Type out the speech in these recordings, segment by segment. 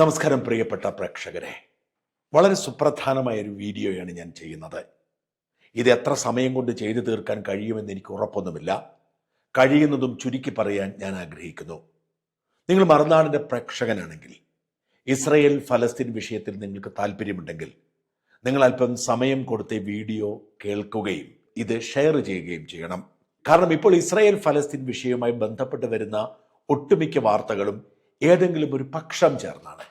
നമസ്കാരം പ്രിയപ്പെട്ട പ്രേക്ഷകരെ. വളരെ സുപ്രധാനമായ ഒരു വീഡിയോയാണ് ഞാൻ ചെയ്യുന്നത്. ഇത് എത്ര സമയം കൊണ്ട് ചെയ്തു തീർക്കാൻ കഴിയുമെന്ന് എനിക്ക് ഉറപ്പൊന്നുമില്ല. കഴിയുന്നതും ചുരുക്കി പറയാൻ ഞാൻ ആഗ്രഹിക്കുന്നു. നിങ്ങൾ മറുനാടിന്റെ പ്രേക്ഷകനാണെങ്കിൽ ഇസ്രയേൽ ഫലസ്തീൻ വിഷയത്തിൽ നിങ്ങൾക്ക് താല്പര്യമുണ്ടെങ്കിൽ നിങ്ങൾ അല്പം സമയം കൊടുത്ത് വീഡിയോ കേൾക്കുകയും ഇത് ഷെയർ ചെയ്യുകയും ചെയ്യണം. കാരണം ഇപ്പോൾ ഇസ്രായേൽ ഫലസ്തീൻ വിഷയവുമായി ബന്ധപ്പെട്ട് വരുന്ന ഒട്ടുമിക്ക വാർത്തകളും ഏതെങ്കിലും ഒരു പക്ഷം ചേർന്നാണ്.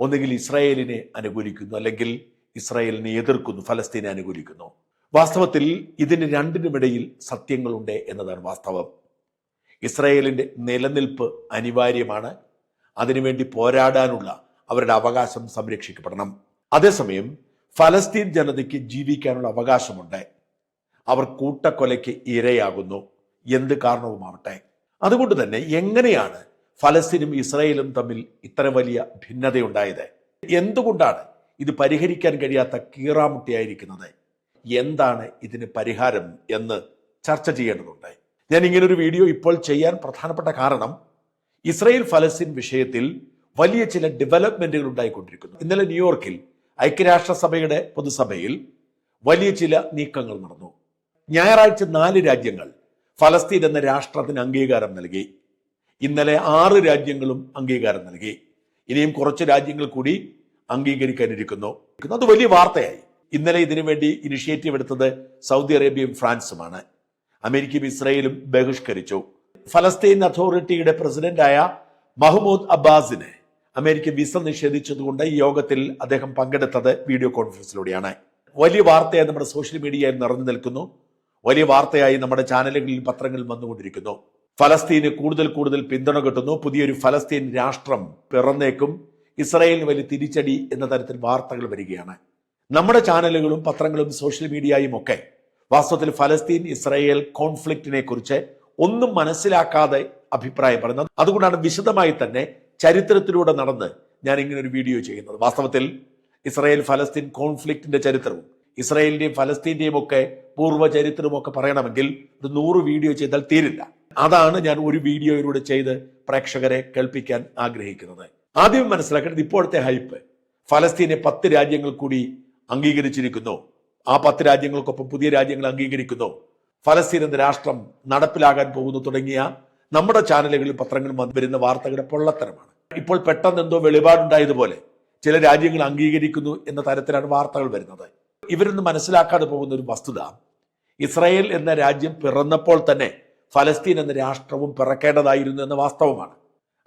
ഒന്നുകിൽ ഇസ്രായേലിനെ അനുകൂലിക്കുന്നു അല്ലെങ്കിൽ ഇസ്രായേലിനെ എതിർക്കുന്നു ഫലസ്തീനെ അനുകൂലിക്കുന്നു. വാസ്തവത്തിൽ ഇതിന് രണ്ടിനുമിടയിൽ സത്യങ്ങളുണ്ട് എന്നതാണ് വാസ്തവം. ഇസ്രായേലിന്റെ നിലനിൽപ്പ് അനിവാര്യമാണ്. അതിനുവേണ്ടി പോരാടാനുള്ള അവരുടെ അവകാശം സംരക്ഷിക്കപ്പെടണം. അതേസമയം ഫലസ്തീൻ ജനതയ്ക്ക് ജീവിക്കാനുള്ള അവകാശമുണ്ട്. അവർ കൂട്ടക്കൊലയ്ക്ക് ഇരയാകുന്നു. എന്ത് കാരണവുമാവട്ടെ? അതുകൊണ്ട് തന്നെ എങ്ങനെയാണ് ഫലസ്തീനും ഇസ്രയേലും തമ്മിൽ ഇത്ര വലിയ ഭിന്നതയുണ്ടായത്. എന്തുകൊണ്ടാണ് ഇത് പരിഹരിക്കാൻ കഴിയാത്ത കീറാമുട്ടിയായിരിക്കുന്നത്? എന്താണ് ഇതിന് പരിഹാരം എന്ന് ചർച്ച ചെയ്യേണ്ടതുണ്ട്. ഞാൻ ഇങ്ങനൊരു വീഡിയോ ഇപ്പോൾ ചെയ്യാൻ പ്രധാനപ്പെട്ട കാരണം ഇസ്രയേൽ ഫലസ്തീൻ വിഷയത്തിൽ വലിയ ചില ഡെവലപ്മെന്റുകൾ ഉണ്ടായിക്കൊണ്ടിരിക്കുന്നു. ഇന്നലെ ന്യൂയോർക്കിൽ ഐക്യരാഷ്ട്രസഭയുടെ പൊതുസഭയിൽ വലിയ ചില നീക്കങ്ങൾ നടന്നു. ഞായറാഴ്ച നാല് രാജ്യങ്ങൾ ഫലസ്തീൻ എന്ന രാഷ്ട്രത്തിന് അംഗീകാരം നൽകി. ഇന്നലെ ആറ് രാജ്യങ്ങളും അംഗീകാരം നൽകി. ഇനിയും കുറച്ച് രാജ്യങ്ങൾ കൂടി അംഗീകരിക്കാനിരിക്കുന്നു. അത് വലിയ വാർത്തയായി. ഇന്നലെ ഇതിനു വേണ്ടി ഇനിഷ്യേറ്റീവ് എടുത്തത് സൗദി അറേബ്യയും ഫ്രാൻസുമാണ്. അമേരിക്കയും ഇസ്രയേലും ബഹിഷ്കരിച്ചു. ഫലസ്തീൻ അതോറിറ്റിയുടെ പ്രസിഡന്റായ മഹ്മൂദ് അബ്ബാസിന് അമേരിക്ക വിസ നിഷേധിച്ചതുകൊണ്ട് ഈ യോഗത്തിൽ അദ്ദേഹം പങ്കെടുത്തത് വീഡിയോ കോൺഫറൻസിലൂടെയാണ്. വലിയ വാർത്തയായി നമ്മുടെ സോഷ്യൽ മീഡിയയിൽ നിറഞ്ഞു നിൽക്കുന്നു. വലിയ വാർത്തയായി നമ്മുടെ ചാനലുകളിൽ പത്രങ്ങളിൽ വന്നുകൊണ്ടിരിക്കുന്നു. ഫലസ്തീന് കൂടുതൽ കൂടുതൽ പിന്തുണ കിട്ടുന്നു. പുതിയൊരു ഫലസ്തീൻ രാഷ്ട്രം പിറന്നേക്കും. ഇസ്രായേലിന് വലിയ തിരിച്ചടി എന്ന തരത്തിൽ വാർത്തകൾ വരികയാണ്. നമ്മുടെ ചാനലുകളും പത്രങ്ങളും സോഷ്യൽ മീഡിയയും ഒക്കെ വാസ്തവത്തിൽ ഫലസ്തീൻ ഇസ്രായേൽ കോൺഫ്ലിക്റ്റിനെ കുറിച്ച് ഒന്നും മനസ്സിലാക്കാതെ അഭിപ്രായം പറയുന്നത് അതുകൊണ്ടാണ് വിശദമായി തന്നെ ചരിത്രത്തിലൂടെ നടന്ന് ഞാൻ ഇങ്ങനെ ഒരു വീഡിയോ ചെയ്യുന്നത്. വാസ്തവത്തിൽ ഇസ്രായേൽ ഫലസ്തീൻ കോൺഫ്ലിക്റ്റിന്റെ ചരിത്രവും ഇസ്രായേലിന്റെയും ഫലസ്തീന്റെയും ഒക്കെ പൂർവ ചരിത്രവും ഒക്കെ പറയണമെങ്കിൽ ഒരു നൂറ് വീഡിയോ ചെയ്താൽ തീരില്ല. അതാണ് ഞാൻ ഒരു വീഡിയോയിലൂടെ ചെയ്ത് പ്രേക്ഷകരെ കേൾപ്പിക്കാൻ ആഗ്രഹിക്കുന്നത്. ആദ്യം മനസ്സിലാക്കേണ്ടത് ഇപ്പോഴത്തെ ഹൈപ്പ്. ഫലസ്തീനെ പത്ത് രാജ്യങ്ങൾ കൂടി അംഗീകരിച്ചിരിക്കുന്നു. ആ പത്ത് രാജ്യങ്ങൾക്കൊപ്പം പുതിയ രാജ്യങ്ങൾ അംഗീകരിക്കുന്നു. ഫലസ്തീൻ എന്ന രാഷ്ട്രം നടപ്പിലാകാൻ പോകുന്നു തുടങ്ങിയ നമ്മുടെ ചാനലുകളിൽ പത്രങ്ങൾ വരുന്ന വാർത്തകളുടെ പൊള്ളത്തരമാണ്. ഇപ്പോൾ പെട്ടെന്ന് എന്തോ വെളിപാടുണ്ടായതുപോലെ ചില രാജ്യങ്ങൾ അംഗീകരിക്കുന്നു എന്ന തരത്തിലാണ് വാർത്തകൾ വരുന്നത്. ഇവരൊന്നും മനസ്സിലാക്കാതെ പോകുന്ന ഒരു വസ്തുത. ഇസ്രായേൽ എന്ന രാജ്യം പിറന്നപ്പോൾ തന്നെ ഫലസ്തീൻ എന്ന രാഷ്ട്രവും പിറക്കേണ്ടതായിരുന്നു എന്ന വാസ്തവമാണ്.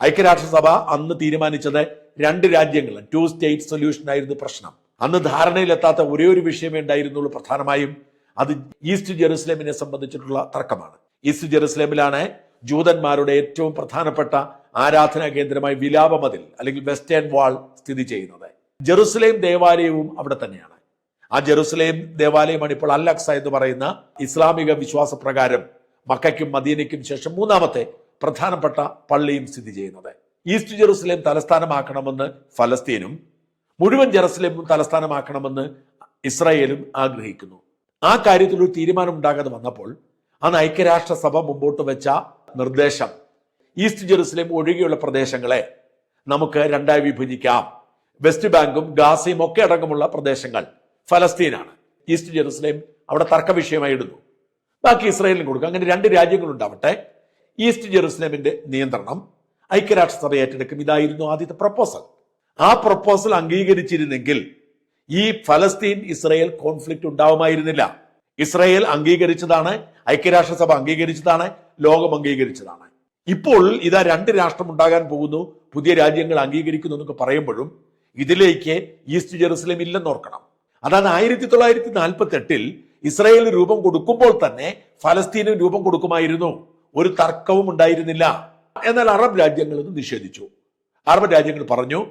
ഐക്യരാഷ്ട്രസഭ അന്ന് തീരുമാനിച്ചത് രണ്ട് രാജ്യങ്ങൾ ടു സ്റ്റേറ്റ് സൊല്യൂഷൻ ആയിരുന്നു പ്രശ്നം. അന്ന് ധാരണയിലെത്താത്ത ഒരേ ഒരു വിഷയമേ ഉണ്ടായിരുന്നുള്ളൂ പ്രധാനമായും. അത് ഈസ്റ്റ് ജെറുസലേമിനെ സംബന്ധിച്ചിട്ടുള്ള തർക്കമാണ്. ഈസ്റ്റ് ജെറുസലേമിലാണ് ജൂതന്മാരുടെ ഏറ്റവും പ്രധാനപ്പെട്ട ആരാധനാ കേന്ദ്രമായി വിലാപമതിൽ അല്ലെങ്കിൽ വെസ്റ്റേൺ വാൾ സ്ഥിതി ചെയ്യുന്നത്. ജെറുസലേം ദേവാലയവും അവിടെ തന്നെയാണ്. ആ ജെറുസലേം ദേവാലയമാണ് ഇപ്പോൾ അല്ലക്സ എന്ന് പറയുന്ന ഇസ്ലാമിക വിശ്വാസപ്രകാരം മക്കയ്ക്കും മദീനയ്ക്കും ശേഷം മൂന്നാമത്തെ പ്രധാനപ്പെട്ട പള്ളിയും സ്ഥിതി ചെയ്യുന്നത്. ഈസ്റ്റ് ജെറുസലേം തലസ്ഥാനമാക്കണമെന്ന് ഫലസ്തീനും മുഴുവൻ ജെറുസലേമും തലസ്ഥാനമാക്കണമെന്ന് ഇസ്രായേലും ആഗ്രഹിക്കുന്നു. ആ കാര്യത്തിൽ ഒരു തീരുമാനം ഉണ്ടാകാതെ വന്നപ്പോൾ അന്ന് ഐക്യരാഷ്ട്രസഭ മുമ്പോട്ട് വെച്ച നിർദ്ദേശം ഈസ്റ്റ് ജെറുസലേം ഒഴികെയുള്ള പ്രദേശങ്ങളെ നമുക്ക് രണ്ടായി വിഭജിക്കാം. വെസ്റ്റ് ബാങ്കും ഗാസയും ഒക്കെ അടക്കമുള്ള പ്രദേശങ്ങൾ ഫലസ്തീനാണ്. ഈസ്റ്റ് ജെറുസലേം അവിടെ തർക്ക വിഷയമായി ഇടുന്നു. ബാക്കി ഇസ്രായേലിന് കൊടുക്കുക. അങ്ങനെ രണ്ട് രാജ്യങ്ങളുണ്ടാവട്ടെ. ഈസ്റ്റ് ജെറുസലേമിന്റെ നിയന്ത്രണം ഐക്യരാഷ്ട്രസഭ ഏറ്റെടുക്കും. ഇതായിരുന്നു ആദ്യത്തെ പ്രപ്പോസൽ ആ പ്രപ്പോസൽ അംഗീകരിച്ചിരുന്നെങ്കിൽ ഈ ഫലസ്തീൻ ഇസ്രായേൽ കോൺഫ്ലിക്റ്റ് ഉണ്ടാവുമായിരുന്നില്ല. ഇസ്രായേൽ അംഗീകരിച്ചതാണ് ഐക്യരാഷ്ട്രസഭ അംഗീകരിച്ചതാണ് ലോകം അംഗീകരിച്ചതാണ്. ഇപ്പോൾ ഇതാ രണ്ട് രാഷ്ട്രം ഉണ്ടാകാൻ പോകുന്നു പുതിയ രാജ്യങ്ങൾ അംഗീകരിക്കുന്നു എന്നൊക്കെ പറയുമ്പോഴും ഇതിലേക്ക് ഈസ്റ്റ് ജെറുസലേം ഇല്ലെന്നോർക്കണം അതാണ് ആയിരത്തി തൊള്ളായിരത്തി നാൽപ്പത്തി എട്ടിൽ ഇസ്രായേൽ രൂപം കൊടുക്കുമ്പോൾ തന്നെ ഫലസ്തീനും രൂപം കൊടുക്കുമായിരുന്നു. ഒരു തർക്കവും ഉണ്ടായിരുന്നില്ല. എന്നാൽ അറബ് രാജ്യങ്ങൾ ഇത് നിഷേധിച്ചു. അറബ് രാജ്യങ്ങൾ പറഞ്ഞു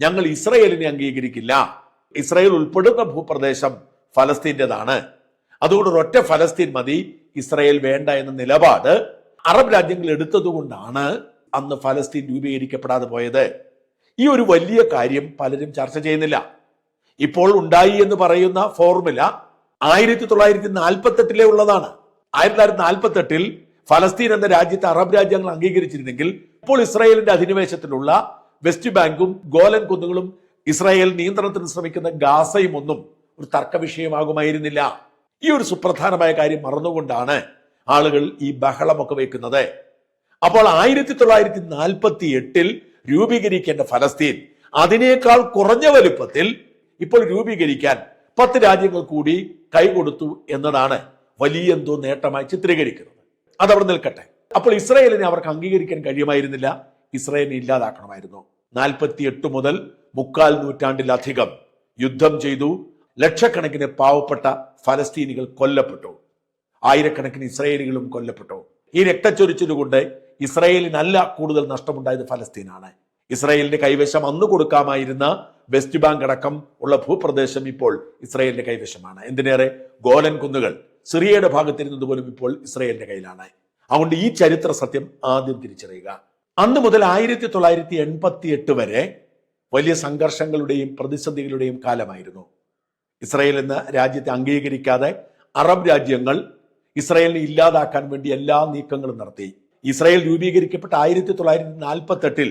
ഞങ്ങൾ ഇസ്രായേലിനെ അംഗീകരിക്കില്ല. ഇസ്രായേൽ ഉൾപ്പെടുന്ന ഭൂപ്രദേശം ഫലസ്തീന്റെതാണ്. അതുകൊണ്ട് ഒരൊറ്റ ഫലസ്തീൻ മതി ഇസ്രായേൽ വേണ്ട എന്ന നിലപാട് അറബ് രാജ്യങ്ങൾ എടുത്തതുകൊണ്ടാണ് അന്ന് ഫലസ്തീൻ രൂപീകരിക്കപ്പെടാതെ പോയത്. ഈ ഒരു വലിയ കാര്യം പലരും ചർച്ച ചെയ്യുന്നില്ല. ഇപ്പോൾ ഉണ്ടായി എന്ന് പറയുന്ന ഫോർമുല ആയിരത്തി തൊള്ളായിരത്തി നാൽപ്പത്തി എട്ടിലെ ഉള്ളതാണ്. ആയിരത്തി തൊള്ളായിരത്തി നാൽപ്പത്തി എട്ടിൽ ഫലസ്തീൻ എന്ന രാജ്യത്തെ അറബ് രാജ്യങ്ങൾ അംഗീകരിച്ചിരുന്നെങ്കിൽ ഇപ്പോൾ ഇസ്രായേലിന്റെ അധിനിവേശത്തിലുള്ള വെസ്റ്റ് ബാങ്കും ഗോലൻ കുന്നുകളും ഇസ്രായേൽ നിയന്ത്രണത്തിന് ശ്രമിക്കുന്ന ഗാസയും ഒന്നും ഒരു തർക്ക വിഷയമാകുമായിരുന്നില്ല. ഈ ഒരു സുപ്രധാനമായ കാര്യം മറന്നുകൊണ്ടാണ് ആളുകൾ ഈ ബഹളമൊക്കെ വെക്കുന്നത്. അപ്പോൾ ആയിരത്തി തൊള്ളായിരത്തി നാൽപ്പത്തി എട്ടിൽ രൂപീകരിക്കേണ്ട ഫലസ്തീൻ അതിനേക്കാൾ കുറഞ്ഞ വലുപ്പത്തിൽ ഇപ്പോൾ രൂപീകരിക്കാൻ പത്ത് രാജ്യങ്ങൾ കൂടി കൈകൊടുത്തു എന്നതാണ് വലിയ എന്തോ നേട്ടമായി ചിത്രീകരിക്കുന്നത്. അതവിടെ നിൽക്കട്ടെ. അപ്പോൾ ഇസ്രയേലിനെ അവർക്ക് അംഗീകരിക്കാൻ കഴിയുമായിരുന്നില്ല. ഇസ്രയേലിനെ ഇല്ലാതാക്കണമായിരുന്നു. നാൽപ്പത്തി എട്ട് മുതൽ മുക്കാൽ നൂറ്റാണ്ടിലധികം യുദ്ധം ചെയ്തു. ലക്ഷക്കണക്കിന് പാവപ്പെട്ട ഫലസ്തീനികൾ കൊല്ലപ്പെട്ടു. ആയിരക്കണക്കിന് ഇസ്രയേലികളും കൊല്ലപ്പെട്ടു. ഈ രക്തച്ചൊരിച്ചിലുകൊണ്ട് ഇസ്രയേലിനല്ല കൂടുതൽ നഷ്ടമുണ്ടായത് ഫലസ്തീനാണ്. ഇസ്രയേലിന്റെ കൈവശം അന്ന് കൊടുക്കാമായിരുന്ന വെസ്റ്റ് ബാങ്ക് അടക്കം ഉള്ള ഭൂപ്രദേശം ഇപ്പോൾ ഇസ്രയേലിന്റെ കൈവശമാണ്. എന്തിനേറെ? ഗോലൻ കുന്നുകൾ സിറിയയുടെ ഭാഗത്തിരുന്നത് പോലും ഇപ്പോൾ ഇസ്രയേലിന്റെ കയ്യിലാണ്. അതുകൊണ്ട് ഈ ചരിത്ര സത്യം ആദ്യം തിരിച്ചറിയുക. അന്ന് മുതൽ ആയിരത്തി തൊള്ളായിരത്തി എൺപത്തി എട്ട് വരെ വലിയ സംഘർഷങ്ങളുടെയും പ്രതിസന്ധികളുടെയും കാലമായിരുന്നു. ഇസ്രയേൽ എന്ന രാജ്യത്തെ അംഗീകരിക്കാതെ അറബ് രാജ്യങ്ങൾ ഇസ്രയേലിനെ ഇല്ലാതാക്കാൻ വേണ്ടി എല്ലാ നീക്കങ്ങളും നടത്തി. ഇസ്രയേൽ രൂപീകരിക്കപ്പെട്ട ആയിരത്തി തൊള്ളായിരത്തി നാൽപ്പത്തെട്ടിൽ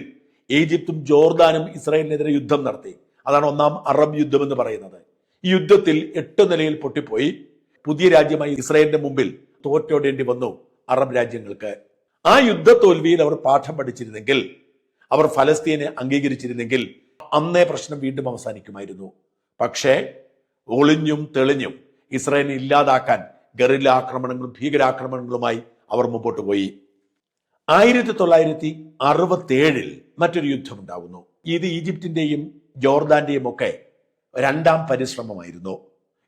ഈജിപ്തും ജോർദാനും ഇസ്രയേലിനെതിരെ യുദ്ധം നടത്തി. അതാണ് ഒന്നാം അറബ് യുദ്ധം എന്ന് പറയുന്നത്. ഈ യുദ്ധത്തിൽ എട്ട് നിലയിൽ പൊട്ടിപ്പോയി. പുതിയ രാജ്യമായി ഇസ്രായേലിന്റെ മുമ്പിൽ തോറ്റോടേണ്ടി വന്നു അറബ് രാജ്യങ്ങൾക്ക്. ആ യുദ്ധ തോൽവിയിൽ അവർ പാഠം പഠിച്ചിരുന്നെങ്കിൽ അവർ ഫലസ്തീനെ അംഗീകരിച്ചിരുന്നെങ്കിൽ അന്നേ പ്രശ്നം വീണ്ടും അവസാനിക്കുമായിരുന്നു. പക്ഷേ ഒളിഞ്ഞും തെളിഞ്ഞും ഇസ്രായേലിനെ ഇല്ലാതാക്കാൻ ഗറില്ല ആക്രമണങ്ങളും ഭീകരാക്രമണങ്ങളുമായി അവർ മുമ്പോട്ട് പോയി. ആയിരത്തി തൊള്ളായിരത്തി അറുപത്തി ഏഴിൽ മറ്റൊരു യുദ്ധം ഉണ്ടാകുന്നു ഇത് ഈജിപ്തിന്റെയും ജോർദാന്റെയും ഒക്കെ രണ്ടാം പരിശ്രമമായിരുന്നു.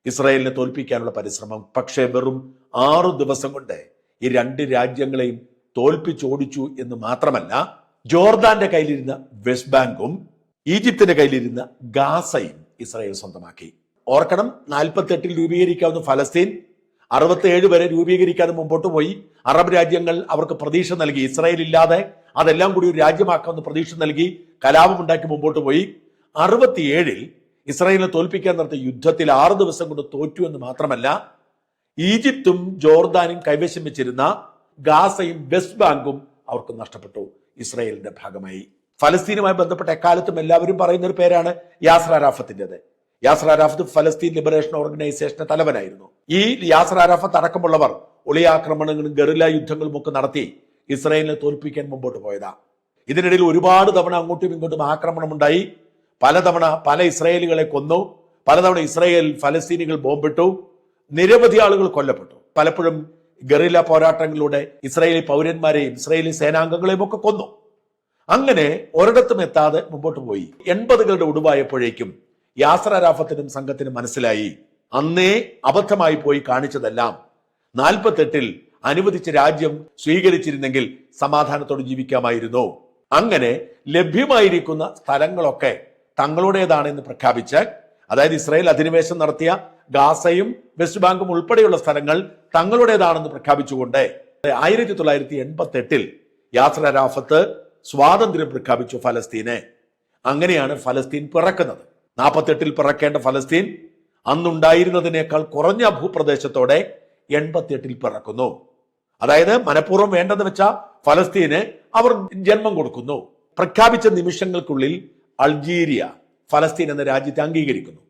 ഇസ്രായേലിനെ തോൽപ്പിക്കാനുള്ള പരിശ്രമം. പക്ഷേ വെറും ആറു ദിവസം കൊണ്ട് ഈ രണ്ട് രാജ്യങ്ങളെയും തോൽപ്പിച്ചോടിച്ചു എന്ന് മാത്രമല്ല ജോർദാന്റെ കയ്യിലിരുന്ന വെസ്റ്റ് ബാങ്കും ഈജിപ്തിന്റെ കയ്യിലിരുന്ന ഗാസയും ഇസ്രായേൽ സ്വന്തമാക്കി. ഓർക്കണം നാൽപ്പത്തെട്ടിൽ രൂപീകരിക്കാവുന്ന ഫലസ്തീൻ അറുപത്തിയേഴ് വരെ രൂപീകരിക്കാതെ മുമ്പോട്ട് പോയി. അറബ് രാജ്യങ്ങൾ അവർക്ക് പ്രതീക്ഷ നൽകി. ഇസ്രായേൽ ഇല്ലാതെ അതെല്ലാം കൂടി ഒരു രാജ്യമാക്കാമെന്ന് പ്രതീക്ഷ നൽകി കലാപമുണ്ടാക്കി മുമ്പോട്ട് പോയി. അറുപത്തിയേഴിൽ ഇസ്രായേലിനെ തോൽപ്പിക്കാൻ നടത്തിയ യുദ്ധത്തിൽ ആറ് ദിവസം കൊണ്ട് തോറ്റു എന്ന് മാത്രമല്ല ഈജിപ്തും ജോർദാനും കൈവശം വെച്ചിരുന്ന ഗാസയും വെസ്റ്റ് ബാങ്കും അവർക്ക് നഷ്ടപ്പെട്ടു. ഇസ്രായേലിന്റെ ഭാഗമായി. ഫലസ്തീനുമായി ബന്ധപ്പെട്ട എക്കാലത്തും എല്ലാവരും പറയുന്ന ഒരു പേരാണ് യാസർ അറാഫത്തിന്റെത് യാസർ അറാഫത്ത് ഫലസ്തീൻ ലിബറേഷൻ ഓർഗനൈസേഷന്റെ തലവനായിരുന്നു. ഈ യാസർ അറാഫത്ത് അടക്കമുള്ളവർ ഒളിയാക്രമണങ്ങളും ഗറില്ല യുദ്ധങ്ങളും ഒക്കെ നടത്തി ഇസ്രായേലിനെ തോൽപ്പിക്കാൻ മുമ്പോട്ട് പോയതാ. ഇതിനിടയിൽ ഒരുപാട് തവണ അങ്ങോട്ടും ഇങ്ങോട്ടും ആക്രമണം ഉണ്ടായി പലതവണ പല ഇസ്രായേലുകളെ കൊന്നു പലതവണ ഇസ്രായേൽ ഫലസ്തീനികൾ ബോംബിട്ടു നിരവധി ആളുകൾ കൊല്ലപ്പെട്ടു. പലപ്പോഴും ഗറില്ല പോരാട്ടങ്ങളിലൂടെ ഇസ്രായേലി പൗരന്മാരെയും ഇസ്രായേലി സേനാംഗങ്ങളെയും ഒക്കെ കൊന്നു. അങ്ങനെ ഒരിടത്തും എത്താതെ മുമ്പോട്ട് പോയി. എൺപതുകളുടെ ഒടുവായപ്പോഴേക്കും യാസർ അരാഫത്തിനും സംഘത്തിനും മനസ്സിലായി അന്നേ അബദ്ധമായി പോയി കാണിച്ചതെല്ലാം നാൽപ്പത്തെട്ടിൽ അനുവദിച്ച രാജ്യം സ്വീകരിച്ചിരുന്നെങ്കിൽ സമാധാനത്തോടെ ജീവിക്കാമായിരുന്നു. അങ്ങനെ ലഭ്യമായിരിക്കുന്ന സ്ഥലങ്ങളൊക്കെ തങ്ങളുടേതാണെന്ന് പ്രഖ്യാപിച്ച് അതായത് ഇസ്രായേൽ അധിനിവേശം നടത്തിയ ഗാസയും വെസ്റ്റ് ബാങ്കും ഉൾപ്പെടെയുള്ള സ്ഥലങ്ങൾ തങ്ങളുടേതാണെന്ന് പ്രഖ്യാപിച്ചുകൊണ്ട് ആയിരത്തി തൊള്ളായിരത്തി എൺപത്തി എട്ടിൽ യാസർ രാഫത്ത് സ്വാതന്ത്ര്യം പ്രഖ്യാപിച്ചു ഫലസ്തീനെ. അങ്ങനെയാണ് ഫലസ്തീൻ പിറക്കുന്നത്. നാൽപ്പത്തെട്ടിൽ പിറക്കേണ്ട ഫലസ്തീൻ അന്നുണ്ടായിരുന്നതിനേക്കാൾ കുറഞ്ഞ ഭൂപ്രദേശത്തോടെ എൺപത്തിയെട്ടിൽ പിറക്കുന്നു. അതായത് മനഃപൂർവം വേണ്ടെന്ന് വെച്ച ഫലസ്തീന് അവർ ജന്മം കൊടുക്കുന്നു. പ്രഖ്യാപിച്ച നിമിഷങ്ങൾക്കുള്ളിൽ അൾജീരിയ ഫലസ്തീൻ എന്ന രാജ്യത്തെ അംഗീകരിക്കുന്നു.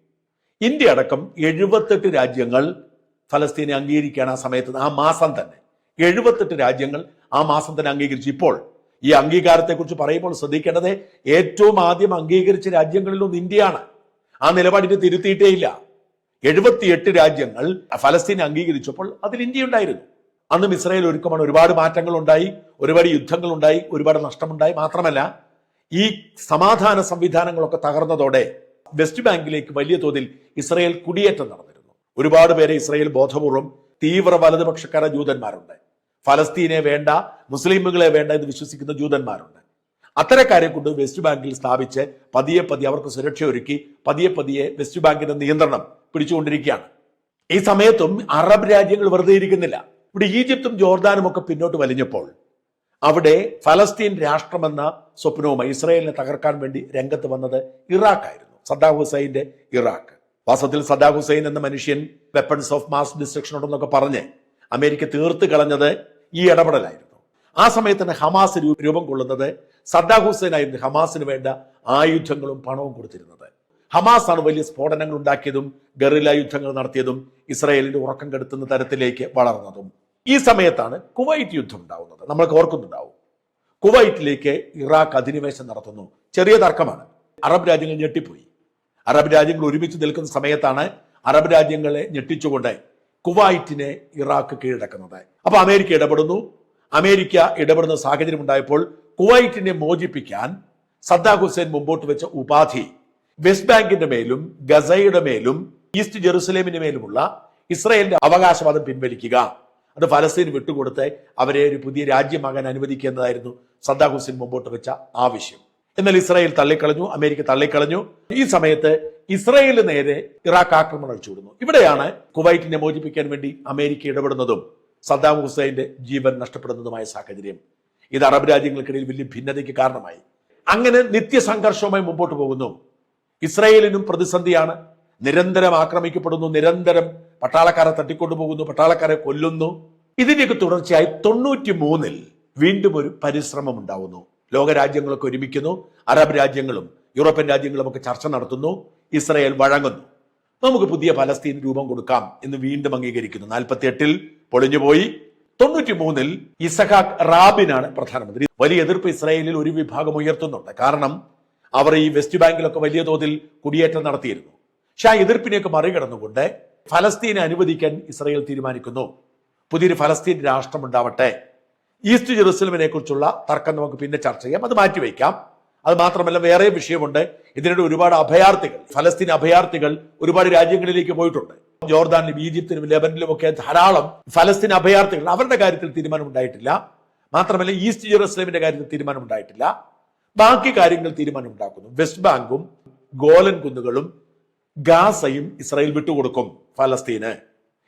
ഇന്ത്യ അടക്കം എഴുപത്തെട്ട് രാജ്യങ്ങൾ ഫലസ്തീനെ അംഗീകരിക്കുകയാണ് ആ സമയത്ത് ആ മാസം തന്നെ. എഴുപത്തെട്ട് രാജ്യങ്ങൾ ആ മാസം തന്നെ അംഗീകരിച്ചു. ഇപ്പോൾ ഈ അംഗീകാരത്തെക്കുറിച്ച് പറയുമ്പോൾ ശ്രദ്ധിക്കേണ്ടത് ഏറ്റവും ആദ്യം അംഗീകരിച്ച രാജ്യങ്ങളിൽ രാജ്യങ്ങളിലൊന്ന് ഇന്ത്യയാണ്. ആ നിലപാടിനെ തിരുത്തിയിട്ടേയില്ല എഴുപത്തിയെട്ട് രാജ്യങ്ങൾ ഫലസ്തീനെ അംഗീകരിച്ചപ്പോൾ അതിൽ ഇന്ത്യ ഉണ്ടായിരുന്നു. അന്നും ഇസ്രായേൽ ഒരുക്കമാണ് ഒരുപാട് മാറ്റങ്ങൾ ഉണ്ടായി ഒരുപാട് യുദ്ധങ്ങൾ ഉണ്ടായി ഒരുപാട് നഷ്ടമുണ്ടായി. മാത്രമല്ല ഈ സമാധാന സംവിധാനങ്ങളൊക്കെ തകർന്നതോടെ വെസ്റ്റ് ബാങ്കിലേക്ക് വലിയ തോതിൽ ഇസ്രയേൽ കുടിയേറ്റം നടന്നിരുന്നു. ഒരുപാട് പേരെ ഇസ്രയേൽ ബോധപൂർവം തീവ്ര വലതുപക്ഷക്കാര ജൂതന്മാരുണ്ട്. ഫലസ്തീനെ വേണ്ട മുസ്ലിമുകളെ വേണ്ട എന്ന് വിശ്വസിക്കുന്ന ജൂതന്മാരുണ്ട്. അത്തരക്കാരെ കൊണ്ട് വെസ്റ്റ് ബാങ്കിൽ സ്ഥാപിച്ച് പതിയെ പതിയെ അവർക്ക് സുരക്ഷ ഒരുക്കി പതിയെ പതിയെ വെസ്റ്റ് ബാങ്കിന്റെ നിയന്ത്രണം പിടിച്ചുകൊണ്ടിരിക്കുകയാണ്. ഈ സമയത്തും അറബ് രാജ്യങ്ങൾ വെറുതെ ഇരിക്കുന്നില്ല. ഇവിടെ ഈജിപ്തും ജോർദാനും ഒക്കെ പിന്നോട്ട് വലിഞ്ഞപ്പോൾ അവിടെ ഫലസ്തീൻ രാഷ്ട്രമെന്ന സ്വപ്നവുമായി ഇസ്രായേലിനെ തകർക്കാൻ വേണ്ടി രംഗത്ത് വന്നത് ഇറാഖായിരുന്നു. സദ്ദാം ഹുസൈന്റെ ഇറാഖ്. വാസ്തവത്തിൽ സദ്ദാം ഹുസൈൻ എന്ന മനുഷ്യൻ വെപ്പൺസ് ഓഫ് മാസ് ഡിസ്ട്രക്ഷൻ ഉണ്ടെന്നൊക്കെ പറഞ്ഞ് അമേരിക്ക തീർത്ത് കളഞ്ഞത് ഈ ഇടപെടലായിരുന്നു. ആ സമയത്ത് തന്നെ ഹമാസ് രൂപം കൊള്ളുന്നത് സദ്ദാം ഹുസൈൻ ആയിരുന്നു ഹമാസിന് വേണ്ട ആയുധങ്ങളും പണവും കൊടുത്തിരുന്നത്. ഹമാസ് ആണ് വലിയ സ്ഫോടനങ്ങൾ ഉണ്ടാക്കിയതും ഗറില്ല യുദ്ധങ്ങൾ നടത്തിയതും ഇസ്രായേലിന്റെ ഉറക്കം കെടുത്തുന്ന തരത്തിലേക്ക് വളർന്നതും. ഈ സമയത്താണ് കുവൈറ്റ് യുദ്ധം ഉണ്ടാവുന്നത്. നമ്മൾക്ക് ഓർക്കുന്നുണ്ടാവും. കുവൈറ്റിലേക്ക് ഇറാഖ് അധിനിവേശം നടത്തുന്നു. ചെറിയ തർക്കമാണ്. അറബ് രാജ്യങ്ങൾ ഞെട്ടിപ്പോയി. അറബ് രാജ്യങ്ങൾ ഒരുമിച്ച് നിൽക്കുന്ന സമയത്താണ് അറബ് രാജ്യങ്ങളെ ഞെട്ടിച്ചുകൊണ്ട് കുവൈറ്റിനെ ഇറാഖ് കീഴടക്കുന്നത്. അപ്പൊ അമേരിക്ക ഇടപെടുന്നു. അമേരിക്ക ഇടപെടുന്ന സാഹചര്യം ഉണ്ടായപ്പോൾ കുവൈറ്റിനെ മോചിപ്പിക്കാൻ സദ്ദാം ഹുസൈൻ മുമ്പോട്ട് വെച്ച ഉപാധി വെസ്റ്റ് ബാങ്കിന്റെ മേലും ഗസയുടെ മേലും ഈസ്റ്റ് ജെറുസലേമിന്റെ മേലുമുള്ള ഇസ്രയേലിന്റെ അവകാശവാദം പിൻവലിക്കുക. അത് ഫലസ്തീൻ വിട്ടുകൊടുത്ത് അവരെ ഒരു പുതിയ രാജ്യമാകാൻ അനുവദിക്കുന്നതായിരുന്നു സദ്ദാം ഹുസൈൻ മുമ്പോട്ട് വെച്ച ആവശ്യം. എന്നാൽ ഇസ്രായേൽ തള്ളിക്കളഞ്ഞു അമേരിക്ക തള്ളിക്കളഞ്ഞു. ഈ സമയത്ത് ഇസ്രായേലിന് നേരെ ഇറാഖ് ആക്രമണം അഴിച്ചുവിടുന്നു. ഇവിടെയാണ് കുവൈറ്റിനെ മോചിപ്പിക്കാൻ വേണ്ടി അമേരിക്ക ഇടപെടുന്നതും സദ്ദാം ഹുസൈന്റെ ജീവൻ നഷ്ടപ്പെടുന്നതുമായ സാഹചര്യം. ഇത് അറബ് രാജ്യങ്ങൾക്കിടയിൽ വലിയ ഭിന്നതയ്ക്ക് കാരണമായി. അങ്ങനെ നിത്യസംഘർഷവുമായി മുമ്പോട്ട് പോകുന്നു. ഇസ്രായേലിനും പ്രതിസന്ധിയാണ്. നിരന്തരം ആക്രമിക്കപ്പെടുന്നു നിരന്തരം പട്ടാളക്കാരെ തട്ടിക്കൊണ്ടുപോകുന്നു പട്ടാളക്കാരെ കൊല്ലുന്നു. ഇതിന്റെയൊക്കെ തുടർച്ചയായി തൊണ്ണൂറ്റി മൂന്നിൽ വീണ്ടും ഒരു പരിശ്രമം ഉണ്ടാവുന്നു. ലോകരാജ്യങ്ങളൊക്കെ ഒരുമിക്കുന്നു അറബ് രാജ്യങ്ങളും യൂറോപ്യൻ രാജ്യങ്ങളും ഒക്കെ ചർച്ച നടത്തുന്നു ഇസ്രയേൽ വഴങ്ങുന്നു. നമുക്ക് പുതിയ പലസ്തീൻ രൂപം കൊടുക്കാം എന്ന് വീണ്ടും അംഗീകരിക്കുന്നു. നാൽപ്പത്തി എട്ടിൽ പൊളിഞ്ഞുപോയി. തൊണ്ണൂറ്റി മൂന്നിൽ ഇസഹാഖ് റാബിനാണ് പ്രധാനമന്ത്രി. വലിയ എതിർപ്പ് ഇസ്രായേലിൽ ഒരു വിഭാഗം ഉയർത്തുന്നുണ്ട്. കാരണം അവർ ഈ വെസ്റ്റ് ബാങ്കിലൊക്കെ വലിയ തോതിൽ കുടിയേറ്റം നടത്തിയിരുന്നു. പക്ഷെ ആ എതിർപ്പിനെയൊക്കെ മറികടന്നുകൊണ്ട് ഫലസ്തീനെ അനുവദിക്കാൻ ഇസ്രയേൽ തീരുമാനിക്കുന്നു. പുതിയൊരു ഫലസ്തീൻ രാഷ്ട്രം ഉണ്ടാവട്ടെ ഈസ്റ്റ് ജെറുസലമിനെ കുറിച്ചുള്ള തർക്കം നമുക്ക് പിന്നെ ചർച്ച ചെയ്യാം. അത് മാറ്റിവെക്കാം. അത് മാത്രമല്ല വേറെ വിഷയമുണ്ട്. ഇതിനിടെ ഒരുപാട് അഭയാർത്ഥികൾ ഫലസ്തീൻ അഭയാർത്ഥികൾ ഒരുപാട് രാജ്യങ്ങളിലേക്ക് പോയിട്ടുണ്ട്. ജോർദാനിലും ഈജിപ്തിലും ലെബനിലും ഒക്കെ ധാരാളം ഫലസ്തീൻ അഭയാർത്ഥികൾ. അവരുടെ കാര്യത്തിൽ തീരുമാനം ഉണ്ടായിട്ടില്ല. മാത്രമല്ല ഈസ്റ്റ് ജെറുസലേമിന്റെ കാര്യത്തിൽ തീരുമാനം ഉണ്ടായിട്ടില്ല. ബാക്കി കാര്യങ്ങൾ തീരുമാനം ഉണ്ടാക്കുന്നു. വെസ്റ്റ് ബാങ്കും ഗോലൻ കുന്നുകളും ഗാസയും ഇസ്രായേൽ വിട്ടുകൊടുക്കും ഫലസ്തീന്.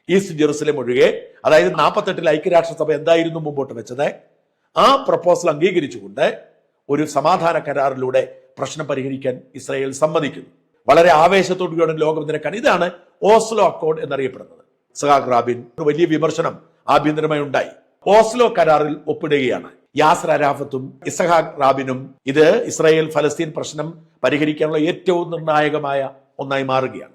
ഈസ്റ്റ് ജെറുസലേം ഒഴികെ അതായത് നാൽപ്പത്തെട്ടിൽ ഐക്യരാഷ്ട്രസഭ എന്തായിരുന്നു മുമ്പോട്ട് വെച്ചത്? ആ പ്രപ്പോസൽ അംഗീകരിച്ചുകൊണ്ട് ഒരു സമാധാന കരാറിലൂടെ പ്രശ്നം പരിഹരിക്കാൻ ഇസ്രായേൽ സമ്മതിക്കുന്നു. വളരെ ആവേശത്തോടുകൂടെ ലോകം ഇതിനെ ഇതാണ് ഓസ്ലോ അക്കോർഡ് എന്നറിയപ്പെടുന്നത്. സഹാഖ് റാബിൻ വലിയ വിമർശനം ആഭ്യന്തരമായി ഉണ്ടായി. ഓസ്ലോ കരാറിൽ ഒപ്പിടുകയാണ്. യാസർ അരാഫത്തും ഇസഹാഖ് റാബിനും ഇത് ഇസ്രായേൽ ഫലസ്തീൻ പ്രശ്നം പരിഹരിക്കാനുള്ള ഏറ്റവും നിർണായകമായ ഒന്നായി മാറുകയാണ്.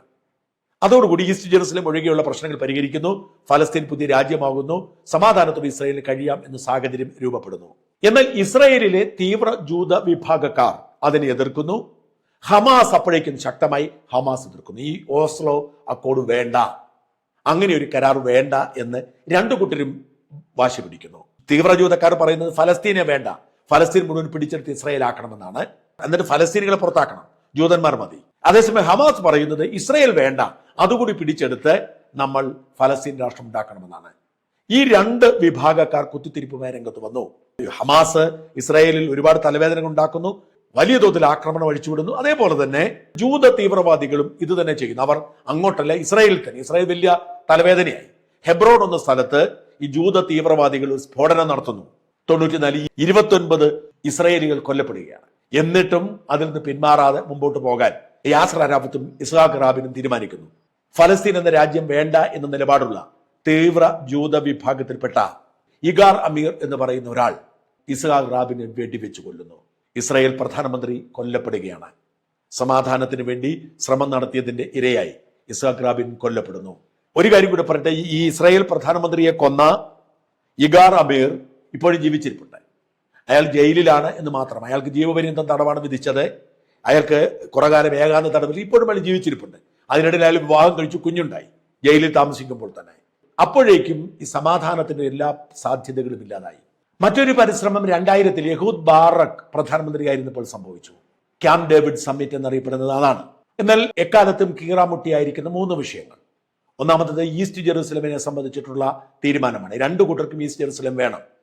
അതോടുകൂടി ഈസ്റ്റ് ജെറുസലേം ഒഴികെയുള്ള പ്രശ്നങ്ങൾ പരിഹരിക്കുന്നു. ഫലസ്തീൻ പുതിയ രാജ്യമാകുന്നു. സമാധാനത്തോടെ ഇസ്രായേലിന് കഴിയാം എന്ന സാഹചര്യം രൂപപ്പെടുന്നു. എന്നാൽ ഇസ്രായേലിലെ തീവ്ര ജൂത വിഭാഗക്കാർ അതിനെ എതിർക്കുന്നു. ഹമാസ് അപ്പോഴേക്കും ശക്തമായി ഹമാസ് എതിർക്കുന്നു. ഈ ഓസ്ലോ അക്കോഡ് വേണ്ട. അങ്ങനെ ഒരു കരാർ വേണ്ട എന്ന് രണ്ടു കൂട്ടരും വാശി പിടിക്കുന്നു. തീവ്രജൂതക്കാർ പറയുന്നത് ഫലസ്തീനെ വേണ്ട. ഫലസ്തീൻ മുഴുവൻ പിടിച്ചെടുത്ത് ഇസ്രായേൽ ആക്കണമെന്നാണ്. എന്നിട്ട് ഫലസ്തീനികളെ പുറത്താക്കണം. ജൂതന്മാർ മതി. അതേസമയം ഹമാസ് പറയുന്നത് ഇസ്രയേൽ വേണ്ട. അതുകൂടി പിടിച്ചെടുത്ത് നമ്മൾ ഫലസ്തീൻ രാഷ്ട്രം ഉണ്ടാക്കണമെന്നാണ്. ഈ രണ്ട് വിഭാഗക്കാർ കുത്തിത്തിരിപ്പുമായി രംഗത്ത് വന്നു. ഹമാസ് ഇസ്രായേലിൽ ഒരുപാട് തലവേദനകൾ ഉണ്ടാക്കുന്നു. വലിയ തോതിൽ ആക്രമണം അഴിച്ചുവിടുന്നു. അതേപോലെ തന്നെ ജൂത തീവ്രവാദികളും ഇത് തന്നെ ചെയ്യുന്നു. അവർ അങ്ങോട്ടല്ല ഇസ്രായേലിൽ തന്നെ. ഇസ്രായേൽ വലിയ തലവേദനയായി. ഹെബ്രോൺ എന്ന സ്ഥലത്ത് ഈ ജൂത തീവ്രവാദികൾ സ്ഫോടനം നടത്തുന്നു. തൊണ്ണൂറ്റിനാല് ഇരുപത്തൊൻപത് ഇസ്രായേലികൾ കൊല്ലപ്പെടുകയാണ്. എന്നിട്ടും അതിൽ നിന്ന് പിന്മാറാതെ മുമ്പോട്ട് പോകാൻ യാസർ അറാഫത്തും ഇസ്ഹാഖ് റാബിനും തീരുമാനിക്കുന്നു. ഫലസ്തീൻ എന്ന രാജ്യം വേണ്ട എന്ന നിലപാടുള്ള തീവ്ര ജൂത വിഭാഗത്തിൽപ്പെട്ട ഇഗാർ അമീർ എന്ന് പറയുന്ന ഒരാൾ ഇസ്ഹാഖ് റാബിനെ വെടിവെച്ചു കൊല്ലുന്നു. ഇസ്രായേൽ പ്രധാനമന്ത്രി കൊല്ലപ്പെടുകയാണ്. സമാധാനത്തിന് വേണ്ടി ശ്രമം നടത്തിയതിന്റെ ഇരയായി ഇസ്ഹാഖ് റാബിൻ കൊല്ലപ്പെടുന്നു. ഒരു കാര്യം കൂടെ പറയട്ടെ ഈ ഇസ്രായേൽ പ്രധാനമന്ത്രിയെ കൊന്ന ഇഗാർ അമീർ ഇപ്പോഴും ജീവിച്ചിരിപ്പുണ്ട്. അയാൾ ജയിലിലാണ് എന്ന് മാത്രം. അയാൾക്ക് ജീവപര്യന്തം തടവാണ് വിധിച്ചത്. അയാൾക്ക് കുറെ കാലം ഏകാന്ത തടവിൽ ഇപ്പോഴും അയാൾ ജീവിച്ചിരിപ്പുണ്ട്. അതിനിടയിൽ അയാൾ വിവാഹം കഴിച്ചു കുഞ്ഞുണ്ടായി. ജയിലിൽ താമസിക്കുമ്പോൾ തന്നെ. അപ്പോഴേക്കും ഈ സമാധാനത്തിന്റെ എല്ലാ സാധ്യതകളും ഇല്ലാതായി. മറ്റൊരു പരിശ്രമം രണ്ടായിരത്തിൽ യഹൂദ് ബാറക് പ്രധാനമന്ത്രിയായിരുന്നപ്പോൾ സംഭവിച്ചു. ക്യാമ്പ് ഡേവിഡ് സമ്മിറ്റ് എന്നറിയപ്പെടുന്നത് അതാണ്. എന്നാൽ എക്കാലത്തും കീറാമുട്ടിയായിരിക്കുന്ന മൂന്ന് വിഷയങ്ങൾ. ഒന്നാമത്തത് ഈസ്റ്റ് ജെറുസലമിനെ സംബന്ധിച്ചിട്ടുള്ള തീരുമാനമാണ്. രണ്ടു കൂട്ടർക്കും ഈസ്റ്റ് ജെറുസലം വേണം.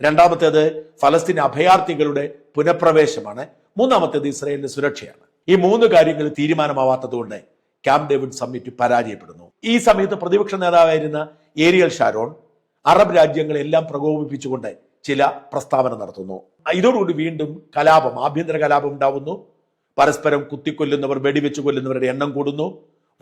രണ്ടാമത്തേത് ഫലസ്തീൻ അഭയാർത്ഥികളുടെ പുനഃപ്രവേശമാണ്. മൂന്നാമത്തേത് ഇസ്രയേലിന്റെ സുരക്ഷയാണ്. ഈ മൂന്ന് കാര്യങ്ങൾ തീരുമാനമാവാത്തതുകൊണ്ട് ക്യാമ്പ് ഡേവിഡ് സമ്മിറ്റ് പരാജയപ്പെടുന്നു. ഈ സമയത്ത് പ്രതിപക്ഷ നേതാവായിരുന്ന ഏരിയൽ ഷാരോൺ അറബ് രാജ്യങ്ങളെല്ലാം പ്രകോപിപ്പിച്ചുകൊണ്ട് ചില പ്രസ്താവന നടത്തുന്നു. ഇതോടുകൂടി വീണ്ടും കലാപം ആഭ്യന്തര കലാപം ഉണ്ടാവുന്നു. പരസ്പരം കുത്തിക്കൊല്ലുന്നവർ വെടിവെച്ച് കൊല്ലുന്നവരുടെ എണ്ണം കൂടുന്നു.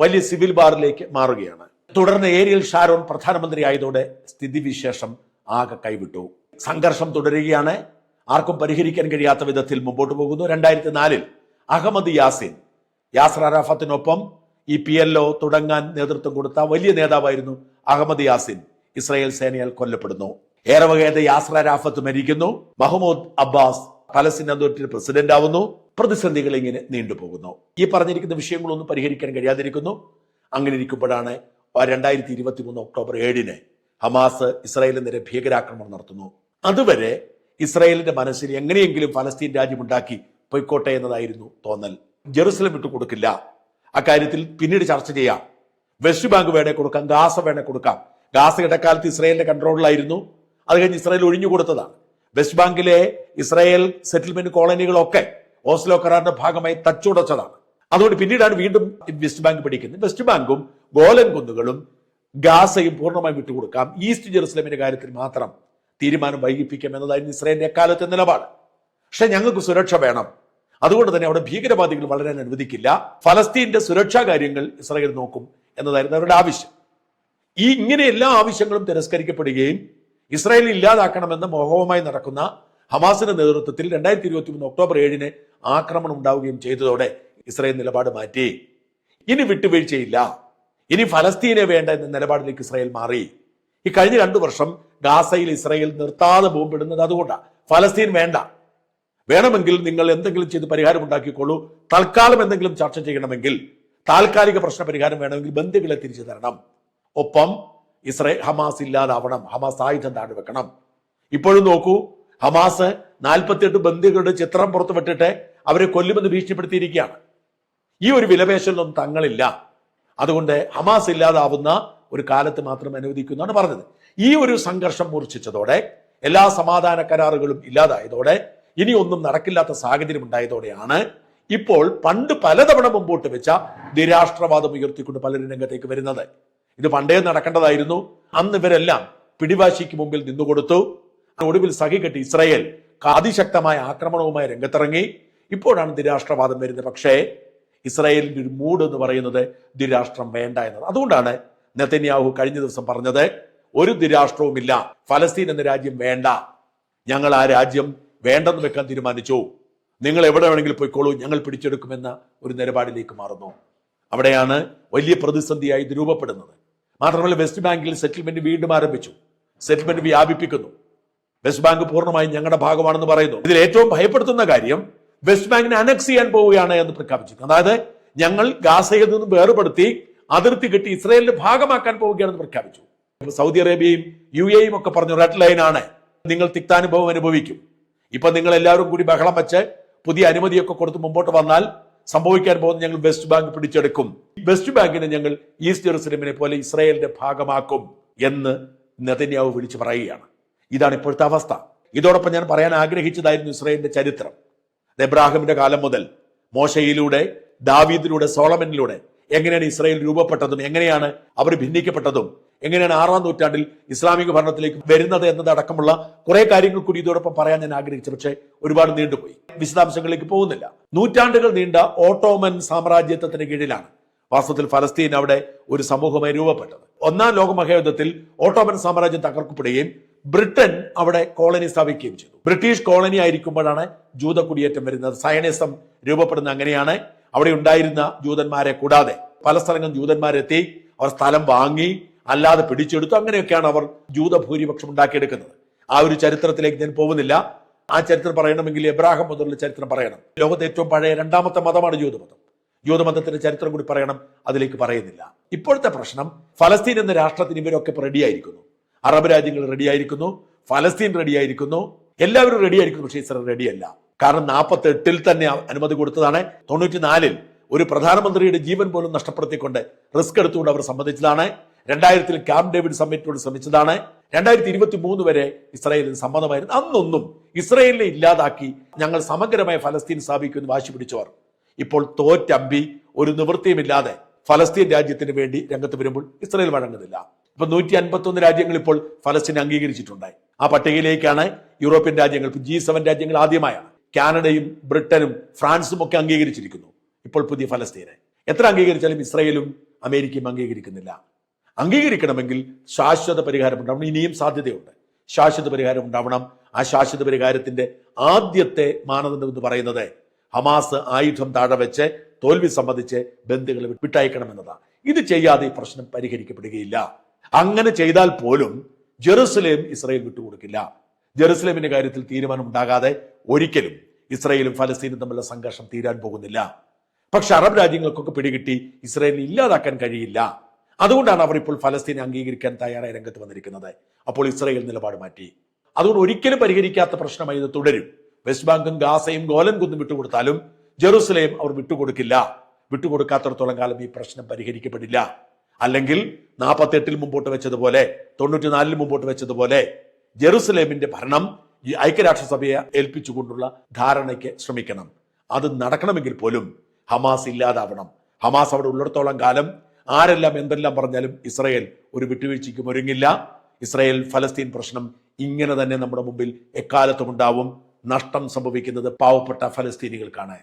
വലിയ സിവിൽ ബാറിലേക്ക് മാറുകയാണ്. തുടർന്ന് ഏരിയൽ ഷാരോൺ പ്രധാനമന്ത്രി ആയതോടെ സ്ഥിതിവിശേഷം ആകെ കൈവിട്ടു. സംഘർഷം തുടരുകയാണ്. ആർക്കും പരിഹരിക്കാൻ കഴിയാത്ത വിധത്തിൽ മുമ്പോട്ട് പോകുന്നു. രണ്ടായിരത്തി നാലിൽ അഹമ്മദ് യാസിൻ യാസർ അറാഫത്തിനൊപ്പം ഈ പി എൽ ഒ തുടങ്ങാൻ നേതൃത്വം കൊടുത്ത വലിയ നേതാവായിരുന്നു അഹമ്മദ് യാസിൻ. ഇസ്രായേൽ സേനയാൽ കൊല്ലപ്പെടുന്നു. ഏറെ വകയാതെ യാസർ അറാഫത്ത് മരിക്കുന്നു. Mahmoud Abbas Palestine authority president ആവുന്നു. പ്രതിസന്ധികൾ ഇങ്ങനെ നീണ്ടുപോകുന്നു. ഈ പറഞ്ഞിരിക്കുന്ന വിഷയങ്ങളൊന്നും പരിഹരിക്കാൻ കഴിയാതിരിക്കുന്നു. അങ്ങനെ ഇരിക്കുമ്പോഴാണ് രണ്ടായിരത്തി ഇരുപത്തി മൂന്ന് ഒക്ടോബർ ഏഴിന് ഹമാസ് ഇസ്രായേലിനെതിരെ ഭീകരാക്രമണം നടത്തുന്നു. അതുവരെ ഇസ്രായേലിന്റെ മനസ്സിൽ എങ്ങനെയെങ്കിലും ഫലസ്തീൻ രാജ്യമുണ്ടാക്കി പൊയ്ക്കോട്ടെ എന്നതായിരുന്നു തോന്നൽ. ജെറുസലം വിട്ടു കൊടുക്കില്ല. അക്കാര്യത്തിൽ പിന്നീട് ചർച്ച ചെയ്യാം. വെസ്റ്റ് ബാങ്ക് വേണേ കൊടുക്കാം ഗാസ വേണേ കൊടുക്കാം. ഗാസ ഇടക്കാലത്ത് ഇസ്രായേലിന്റെ കൺട്രോളിലായിരുന്നു. അത് കഴിഞ്ഞ് ഇസ്രായേൽ ഒഴിഞ്ഞു കൊടുത്തതാണ്. വെസ്റ്റ് ബാങ്കിലെ ഇസ്രായേൽ സെറ്റിൽമെന്റ് കോളനികളൊക്കെ ഓസ്ലോ കരാറിന്റെ ഭാഗമായി തച്ചുടച്ചതാണ്. അതുകൊണ്ട് പിന്നീടാണ് വീണ്ടും വെസ്റ്റ് ബാങ്ക് പിടിക്കുന്നത്. വെസ്റ്റ് ബാങ്കും ഗോലൻ കുന്നുകളും ഗാസയും പൂർണമായും വിട്ടുകൊടുക്കാം. ഈസ്റ്റ് ജെറുസലേമിന്റെ കാര്യത്തിൽ മാത്രം തീരുമാനം വൈകിപ്പിക്കും എന്നതായിരുന്നു ഇസ്രായേലിന്റെ എക്കാലത്തെ നിലപാട്. പക്ഷെ ഞങ്ങൾക്ക് സുരക്ഷ വേണം. അതുകൊണ്ട് തന്നെ അവിടെ ഭീകരവാദികൾ വളരാൻ അനുവദിക്കില്ല. ഫലസ്തീന്റെ സുരക്ഷാ കാര്യങ്ങൾ ഇസ്രായേൽ നോക്കും എന്നതായിരുന്നു അവരുടെ ആവശ്യം. ഈ ഇങ്ങനെ എല്ലാ ആവശ്യങ്ങളും തിരസ്കരിക്കപ്പെടുകയും ഇസ്രായേൽ ഇല്ലാതാക്കണമെന്ന് മോഹവുമായി നടക്കുന്ന ഹമാസിന്റെ നേതൃത്വത്തിൽ രണ്ടായിരത്തി ഇരുപത്തി മൂന്ന് ഒക്ടോബർ ഏഴിന് ആക്രമണം ഉണ്ടാവുകയും ചെയ്തതോടെ ഇസ്രായേൽ നിലപാട് മാറ്റി. ഇനി വിട്ടുവീഴ്ചയില്ല. ഇനി ഫലസ്തീനെ വേണ്ട എന്ന നിലപാടിലേക്ക് ഇസ്രായേൽ മാറി. ഈ കഴിഞ്ഞ രണ്ടു വർഷം ഗാസയിൽ ഇസ്രയേൽ നിർത്താതെ ബോംബിടുന്നത് അതുകൊണ്ടാണ് ഫലസ്തീൻ വേണ്ട. വേണമെങ്കിൽ നിങ്ങൾ എന്തെങ്കിലും ചെയ്ത് പരിഹാരം ഉണ്ടാക്കിക്കോളൂ. തൽക്കാലം എന്തെങ്കിലും ചർച്ച ചെയ്യണമെങ്കിൽ താൽക്കാലിക പ്രശ്ന പരിഹാരം വേണമെങ്കിൽ ബന്ധുക്കളെ തിരിച്ചു തരണം. ഒപ്പം ഇസ്രായേൽ ഹമാസ് ഇല്ലാതാവണം. ഹമാസ് ആയുധം താഴെ വെക്കണം ഇപ്പോഴും നോക്കൂ ഹമാസ് നാൽപ്പത്തിയെട്ട് ബന്ദികളുടെ ചിത്രം പുറത്തുവിട്ടിട്ട് അവരെ കൊല്ലുമെന്ന് ഭീഷണിപ്പെടുത്തിയിരിക്കുകയാണ്. ഈ ഒരു വിലപേശലൊന്നും തങ്ങളില്ല. അതുകൊണ്ട് ഹമാസ് ഇല്ലാതാവുന്ന ഒരു കാലത്ത് മാത്രം അനുവദിക്കുന്നാണ് പറഞ്ഞത്. ഈ ഒരു സംഘർഷം മൂർച്ഛിച്ചതോടെ എല്ലാ സമാധാന കരാറുകളും ഇല്ലാതായതോടെ ഇനി ഒന്നും നടക്കില്ലാത്ത സാഹചര്യം ഉണ്ടായതോടെയാണ് ഇപ്പോൾ പണ്ട് പലതവണ മുമ്പോട്ട് വെച്ച നിരാഷ്ട്രവാദം ഉയർത്തിക്കൊണ്ട് പലരും രംഗത്തേക്ക് വരുന്നത്. ഇത് പണ്ടേ നടക്കേണ്ടതായിരുന്നു. അന്ന് ഇവരെല്ലാം പിടിവാശിക്ക് മുമ്പിൽ നിന്നുകൊടുത്തു. ഒടുവിൽ സഹികെട്ടി ഇസ്രയേൽ അതിശക്തമായ ആക്രമണവുമായി രംഗത്തിറങ്ങി. ഇപ്പോഴാണ് നിരാഷ്ട്രവാദം വരുന്നത്. പക്ഷേ ഇസ്രയേലിന്റെ ഒരു മൂഡ് എന്ന് പറയുന്നത് ദ്വിരാഷ്ട്രം വേണ്ട എന്നത് അതുകൊണ്ടാണ് നെതന്യാഹു കഴിഞ്ഞ ദിവസം പറഞ്ഞത് ഒരു ദ്വിരാഷ്ട്രവുമില്ല ഫലസ്തീൻ എന്ന രാജ്യം വേണ്ട. ഞങ്ങൾ ആ രാജ്യം വേണ്ടെന്ന് വെക്കാൻ തീരുമാനിച്ചു. നിങ്ങൾ എവിടെ വേണമെങ്കിലും പോയിക്കോളൂ. ഞങ്ങൾ പിടിച്ചെടുക്കുമെന്ന ഒരു നിലപാടിലേക്ക് മാറുന്നു. അവിടെയാണ് വലിയ പ്രതിസന്ധിയായി ഇത് രൂപപ്പെടുന്നത്. മാത്രമല്ല വെസ്റ്റ് ബാങ്കിൽ സെറ്റിൽമെന്റ് വീണ്ടും ആരംഭിച്ചു. സെറ്റിൽമെന്റ് വ്യാപിപ്പിക്കുന്നു. വെസ്റ്റ് ബാങ്ക് പൂർണമായും ഞങ്ങളുടെ ഭാഗമാണെന്ന് പറയുന്നു. ഇതിൽ ഏറ്റവും ഭയപ്പെടുത്തുന്ന കാര്യം വെസ്റ്റ് ബാങ്കിനെ അനക്സ് ചെയ്യാൻ പോവുകയാണ് എന്ന് പ്രഖ്യാപിച്ചു അതായത് ഞങ്ങൾ ഗാസയിൽ നിന്ന് വേർപെടുത്തി അതിർത്തി കെട്ടി ഇസ്രയേലിന്റെ ഭാഗമാക്കാൻ പോവുകയാണെന്ന് പ്രഖ്യാപിച്ചു. സൗദി അറേബ്യയും യു എയും ഒക്കെ പറഞ്ഞു റെഡ് ലൈനാണ് നിങ്ങൾ തിക്താനുഭവം അനുഭവിക്കും. ഇപ്പൊ നിങ്ങൾ എല്ലാവരും കൂടി ബഹളം വെച്ച് പുതിയ അനുമതിയൊക്കെ കൊടുത്ത് മുമ്പോട്ട് വന്നാൽ സംഭവിക്കാൻ പോകുന്ന ഞങ്ങൾ വെസ്റ്റ് ബാങ്ക് പിടിച്ചെടുക്കും. വെസ്റ്റ് ബാങ്കിനെ ഞങ്ങൾ ഈസ്റ്റ് ജെറുസലമിനെ പോലെ ഇസ്രായേലിന്റെ ഭാഗമാക്കും എന്ന് നെതന്യാവ് വിളിച്ചു പറയുകയാണ്. ഇതാണ് ഇപ്പോഴത്തെ അവസ്ഥ. ഇതോടൊപ്പം ഞാൻ പറയാൻ ആഗ്രഹിച്ചതായിരുന്നു ഇസ്രായേലിന്റെ ചരിത്രം. എബ്രാഹിമിന്റെ കാലം മുതൽ മോശയിലൂടെ ദാവീദിലൂടെ സോളമനിലൂടെ എങ്ങനെയാണ് ഇസ്രായേൽ രൂപപ്പെട്ടതും എങ്ങനെയാണ് അവർ ഭിന്നിക്കപ്പെട്ടതും എങ്ങനെയാണ് ആറാം നൂറ്റാണ്ടിൽ ഇസ്ലാമിക ഭരണത്തിലേക്ക് വരുന്നത് എന്നതടക്കമുള്ള കുറെ കാര്യങ്ങൾ കൂടി ഇതോടൊപ്പം പറയാൻ ഞാൻ ആഗ്രഹിച്ചു. പക്ഷേ ഒരുപാട് നീണ്ടുപോയി. വിശദാംശങ്ങളിലേക്ക് പോകുന്നില്ല. നൂറ്റാണ്ടുകൾ നീണ്ട ഓട്ടോമൻ സാമ്രാജ്യത്വത്തിന് കീഴിലാണ് വാസ്തവത്തിൽ ഫലസ്തീൻ അവിടെ ഒരു സമൂഹമായി രൂപപ്പെട്ടത്. ഒന്നാം ലോകമഹായുദ്ധത്തിൽ ഓട്ടോമൻ സാമ്രാജ്യം തകർക്കപ്പെടുകയും ബ്രിട്ടൻ അവിടെ കോളനി സ്ഥാപിക്കുകയും ചെയ്തു. ബ്രിട്ടീഷ് കോളനി ആയിരിക്കുമ്പോഴാണ് ജൂത കുടിയേറ്റം വരുന്നത്. സയനിസം രൂപപ്പെടുന്ന അങ്ങനെയാണ്. അവിടെ ഉണ്ടായിരുന്ന ജൂതന്മാരെ കൂടാതെ പല സ്ഥലങ്ങളും ജൂതന്മാരെത്തി അവർ സ്ഥലം വാങ്ങി അല്ലാതെ പിടിച്ചെടുത്തു. അങ്ങനെയൊക്കെയാണ് അവർ ജൂത ഭൂരിപക്ഷം ഉണ്ടാക്കിയെടുക്കുന്നത്. ആ ഒരു ചരിത്രത്തിലേക്ക് ഞാൻ പോകുന്നില്ല. ആ ചരിത്രം പറയണമെങ്കിൽ എബ്രാഹിം മുതലുള്ള ചരിത്രം പറയണം. ലോകത്തെ ഏറ്റവും പഴയ രണ്ടാമത്തെ മതമാണ് ജൂതമതം ജൂതമതത്തിന്റെ ചരിത്രം കൂടി പറയണം അതിലേക്ക് പറയുന്നില്ല. ഇപ്പോഴത്തെ പ്രശ്നം ഫലസ്തീൻ എന്ന രാഷ്ട്രത്തിന് ഇവരൊക്കെ റെഡിയായിരിക്കുന്നു അറബ് രാജ്യങ്ങൾ റെഡിയായിരിക്കുന്നു ഫലസ്തീൻ റെഡിയായിരിക്കുന്നു എല്ലാവരും റെഡിയായിരിക്കുന്നു പക്ഷേ ഇസ്രായേൽ റെഡിയല്ല കാരണം നാൽപ്പത്തി എട്ടിൽ തന്നെ അനുമതി കൊടുത്തതാണ്. തൊണ്ണൂറ്റിനാലിൽ ഒരു പ്രധാനമന്ത്രിയുടെ ജീവൻ പോലും നഷ്ടപ്പെടുത്തിക്കൊണ്ട് റിസ്ക് എടുത്തുകൊണ്ട് അവർ സമ്മതിച്ചതാണ്. രണ്ടായിരത്തിൽ ക്യാമ്പ് ഡേവിഡ് സമ്മിറ്റിനോട് ശ്രമിച്ചതാണ്. രണ്ടായിരത്തി ഇരുപത്തി മൂന്ന് വരെ ഇസ്രായേലിന് സമ്മതമായിരുന്നു. അന്നൊന്നും ഇസ്രായേലിനെ ഇല്ലാതാക്കി ഞങ്ങൾ സമഗ്രമായ ഫലസ്തീൻ സ്ഥാപിക്കുമെന്ന് വാശി പിടിച്ചവർ. ഇപ്പോൾ തോറ്റമ്പി ഒരു നിവൃത്തിയുമില്ലാതെ ഫലസ്തീൻ രാജ്യത്തിന് വേണ്ടി രംഗത്ത് വരുമ്പോൾ ഇസ്രായേൽ വഴങ്ങുന്നില്ല. ഇപ്പൊ നൂറ്റി അൻപത്തി ഒന്ന് രാജ്യങ്ങൾ ഇപ്പോൾ ഫലസ്തീൻ അംഗീകരിച്ചിട്ടുണ്ട് ആ പട്ടികയിലേക്കാണ് യൂറോപ്യൻ രാജ്യങ്ങൾ ജി സെവൻ രാജ്യങ്ങൾ ആദ്യമായാണ്. കാനഡയും ബ്രിട്ടനും ഫ്രാൻസും ഒക്കെ അംഗീകരിച്ചിരിക്കുന്നു. ഇപ്പോൾ പുതിയ ഫലസ്തീനെ. എത്ര അംഗീകരിച്ചാലും ഇസ്രായേലും അമേരിക്കയും അംഗീകരിക്കുന്നില്ല. അംഗീകരിക്കണമെങ്കിൽ ശാശ്വത പരിഹാരം ഉണ്ടാവണം. ഇനിയും സാധ്യതയുണ്ട്. ശാശ്വത പരിഹാരം ഉണ്ടാവണം. ആ ശാശ്വത പരിഹാരത്തിന്റെ ആദ്യത്തെ മാനദണ്ഡം എന്ന് പറയുന്നത് ഹമാസ് ആയുധം താഴെ വെച്ച് തോൽവി സംബന്ധിച്ച് ബന്ധുക്കളെ വിട്ടയക്കണമെന്നതാണ്. ഇത് ചെയ്യാതെ ഈ പ്രശ്നം പരിഹരിക്കപ്പെടുകയില്ല. അങ്ങനെ ചെയ്താൽ പോലും ജെറുസലേം ഇസ്രയേൽ വിട്ടുകൊടുക്കില്ല. ജെറുസലേമിന്റെ കാര്യത്തിൽ തീരുമാനം ഉണ്ടാകാതെ ഒരിക്കലും ഇസ്രയേലും ഫലസ്തീനും തമ്മിലുള്ള സംഘർഷം തീരാൻ പോകുന്നില്ല. പക്ഷെ അറബ് രാജ്യങ്ങൾക്കൊക്കെ പിടികിട്ടി ഇസ്രായേലിനെ ഇല്ലാതാക്കാൻ കഴിയില്ല. അതുകൊണ്ടാണ് അവർ ഇപ്പോൾ ഫലസ്തീനെ അംഗീകരിക്കാൻ തയ്യാറായി രംഗത്ത് വന്നിരിക്കുന്നത്. അപ്പോൾ ഇസ്രയേൽ നിലപാട് മാറ്റി. അതുകൊണ്ട് ഒരിക്കലും പരിഹരിക്കാത്ത പ്രശ്നമായി ഇത് തുടരും. വെസ്റ്റ് ബാങ്കും ഗാസയും ഗോലൻ കുന്നും വിട്ടുകൊടുത്താലും ജെറുസലേം അവർ വിട്ടുകൊടുക്കില്ല. വിട്ടുകൊടുക്കാത്തടത്തോളം കാലം ഈ പ്രശ്നം പരിഹരിക്കപ്പെടില്ല. അല്ലെങ്കിൽ നാൽപ്പത്തെട്ടിൽ മുമ്പോട്ട് വെച്ചതുപോലെ തൊണ്ണൂറ്റിനാലിൽ മുമ്പോട്ട് വെച്ചതുപോലെ ജെറുസലേമിന്റെ ഭരണം ഈ ഐക്യരാഷ്ട്രസഭയെ ഏൽപ്പിച്ചുകൊണ്ടുള്ള ധാരണയ്ക്ക് ശ്രമിക്കണം. അത് നടക്കണമെങ്കിൽ പോലും ഹമാസ് ഇല്ലാതാവണം. ഹമാസ് അവിടെ ഉള്ളിടത്തോളം കാലം ആരെല്ലാം എന്തെല്ലാം പറഞ്ഞാലും ഇസ്രയേൽ ഒരു വിട്ടുവീഴ്ചയ്ക്കും ഒരുങ്ങില്ല. ഇസ്രയേൽ ഫലസ്തീൻ പ്രശ്നം ഇങ്ങനെ തന്നെ നമ്മുടെ മുമ്പിൽ എക്കാലത്തും ഉണ്ടാവും നഷ്ടം സംഭവിക്കുന്നത് പാവപ്പെട്ട ഫലസ്തീനികൾക്കാണ്.